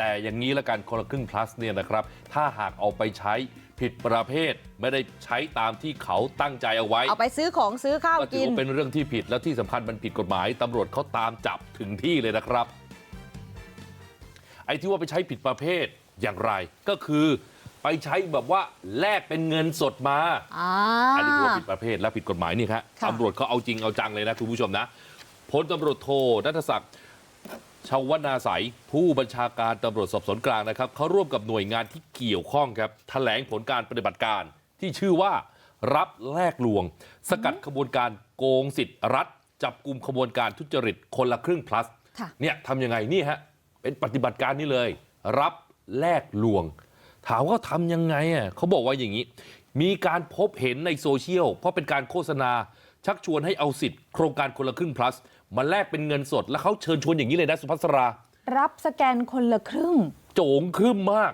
แต่อย่างนี้ละกันคนละครึ่ง plus เนี่ยนะครับถ้าหากเอาไปใช้ผิดประเภทไม่ได้ใช้ตามที่เขาตั้งใจเอาไว้ เอาไปซื้อของซื้อข้าวก็ถืกิอน ว่าเป็นเรื่องที่ผิดแล้วที่สำคัญมันผิดกฎหมายตำรวจเขาตามจับถึงที่เลยนะครับ ไอ้ที่ว่าไปใช้ผิดประเภทอย่างไรก็คือไปใช้แบบว่าแลกเป็นเงินสดมา อ่า อันนี้ถือว่าผิดประเภทและผิดกฎหมายนี่ครับค่ะ ตำรวจเขาเอาจริงเอาจังเลยนะคุณผู้ชมนะพลตำรวจโทนัทศักดิ์ ชาวนาใสยผู้บัญชาการตำรวจสอบสวนกลางนะครับเขาร่วมกับหน่วยงานที่เกี่ยวข้องครับแถลงผลการปฏิบัติการที่ชื่อว่า รับแลกลวง สกัดขบวนการโกงสิทธิ์รัฐ จับกลุ่มขบวนการทุจริตคนละครึ่ง plus ค่ะเนี่ยทำยังไงนี่ฮะเป็นปฏิบัติการนี้เลย รับแลกลวง ถามว่าทำยังไงอะเขาบอกว่าอย่างนี้ มีการพบเห็นในโซเชียลเพราะเป็นการโฆษณา ชักชวนให้เอาสิทธิ์โครงการคนละครึ่ง plus มาแลกเป็นเงินสด แล้วเขาเชิญชวนอย่างนี้เลยนะสุภัสรา รับสแกนคนละครึ่ง โจงครึ่มมาก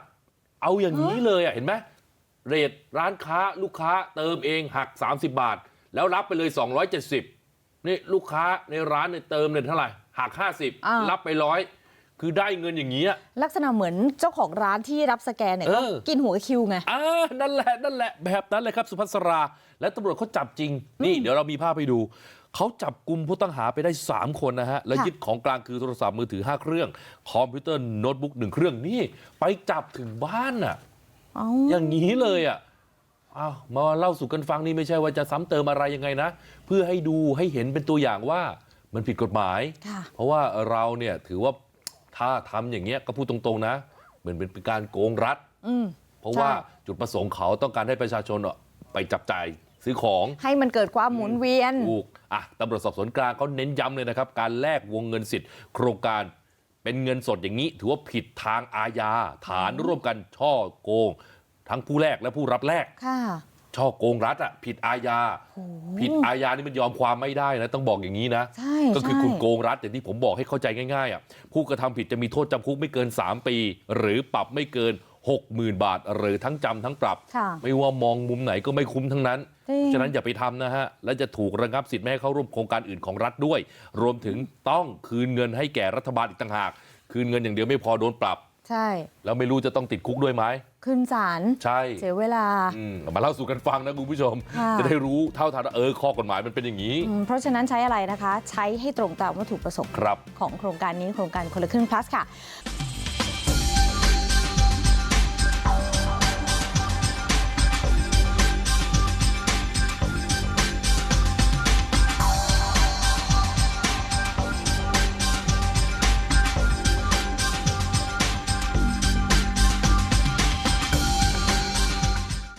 เอาอย่างนี้เลยอะเห็นไหมเรทร้านค้าลูกค้าเติมเองหัก 30 บาท แล้วรับไปเลย 270นี่ลูกค้าในร้านเนี่ยเติมเนี่ยเท่าไหร่หักอ่า50 รับไปร้อย คือได้เงินอย่างนี้ยลักษณะเหมือนเจ้าของร้านที่รับสแกนเนี่ยเอก็อกินหัวคิวไงอ่านั่นแหละนั่นแหละแบบนั้นเลยครับสุภัสรา และตำรวจเขาจับจริง นี่เดี๋ยวเรามีภาพให้ดูเขาจับกลุ่มผู้ต้องหาไปได้ 3 คนนะฮะ แล้วค่ะยึดของกลางคือโทรศัพท์มือถือ 5 เครื่อง คอมพิวเตอร์โน้ตบุ๊กหนึ่งเครื่องนี่ ไปจับถึงบ้านน่ะเอ้าอย่างนี้เลยอะอ้าวมาเล่าสู่กันฟังนี่ไม่ใช่ว่าจะซ้ำเติมอะไรยังไงนะ เพื่อให้ดูให้เห็นเป็นตัวอย่างว่ามันผิดกฎหมายค่ะเพราะว่าเราเนี่ยถือว่า ถ้าทำอย่างเงี้ยก็พูดตรงๆนะ เหมือนเป็นการโกงรัฐอืมเพราะว่าใช่จุดประสงค์เขาต้องการให้ประชาชนอะไปจับจ่ายซื้อของให้มันเกิดความหมุนเวียนถูกอะตำรวจสอบสวนกลางเขาเน้นย้ำเลยนะครับ การแลกวงเงินสิทธิ์ โครงการเป็นเงินสดอย่างนี้ ถือว่าผิดทางอาญาฐานร่วมกันช่อโกง ทั้งผู้แลกและผู้รับแลกค่ะ ช่อโกงรัฐอะผิดอาญาโอ้ผิดอาญานี่มันยอมความไม่ได้นะต้องบอกอย่างนี้นะใช่ก็คือใช่คุณโกงรัฐอย่างที่ผมบอกให้เข้าใจง่ายๆอะผู้กระทำผิดจะมีโทษจำคุกไม่เกิน 3 ปี หรือปรับไม่เกิน 60,000 บาท หรือทั้งจำทั้งปรับค่ะไม่ว่ามองมุมไหนก็ไม่คุ้มทั้งนั้นจริงฉะนั้นอย่าไปทำนะฮะ และจะถูกระงับสิทธิ์ไม่ให้เข้าร่วมโครงการอื่นของรัฐด้วย รวมถึงต้องคืนเงินให้แก่รัฐบาลอีกต่างหาก คืนเงินอย่างเดียวไม่พอโดนปรับ ใช่แล้วไม่รู้จะต้องติดคุกด้วยไหมขึ้นศาลใช่เสียเวลาอืมเอามาเล่าสู่กันฟังนะคุณผู้ชมค่ะจะได้รู้เท่าทันว่าเออข้อกฎหมายมันเป็นอย่างนี้อืมเพราะฉะนั้นใช้อะไรนะคะ ใช้ให้ตรงตามวัตถุประสงค์ครับของโครงการนี้โครงการคนละครึ่ง plus ค่ะ